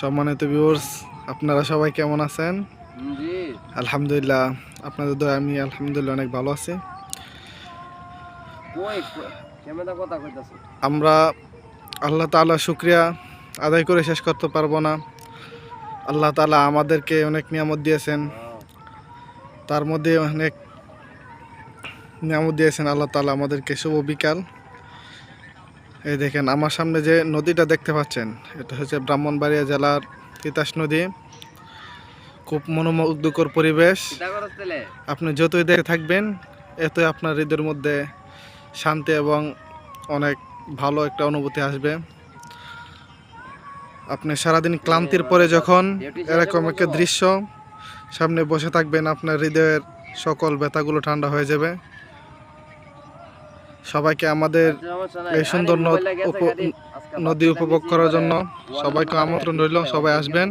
সম্মানিত ভিউয়ার্স আপনারা সবাই কেমন আছেন? আলহামদুলিল্লাহ আপনাদের দয়া আমি আলহামদুলিল্লাহ অনেক ভালো আছি। আমরা আল্লাহ তাআলা শুক্রিয়া আদায় করে শেষ করতে পারব না। আল্লাহ তাআলা আমাদেরকে অনেক নিয়ামত দিয়েছেন। তার মধ্যে অনেক নিয়ামত দিয়েছেন আল্লাহ তাআলা আমাদেরকে শুভ বিকাল। এই দেখেন, আমার সামনে যে নদীটা দেখতে পাচ্ছেন, এটা হচ্ছে ব্রাহ্মণবাড়িয়া জেলার তিতাস নদী। খুব মনোমুগ্ধকর পরিবেশ। আপনি যতই দেখে থাকবেন, এতই আপনার হৃদয়ের মধ্যে শান্তি এবং অনেক ভালো একটা অনুভূতি আসবে। আপনি সারাদিন ক্লান্তির পরে যখন এরকম একটা দৃশ্য সামনে বসে থাকবেন, আপনার হৃদয়ের সকল ব্যথাগুলো ঠান্ডা হয়ে যাবে। সবাইকে আমাদের এই সুন্দর নদ- উপ- নদী উপভোগ করার জন্য সবাইকে আমন্ত্রণ রইল, সবাই আসবেন।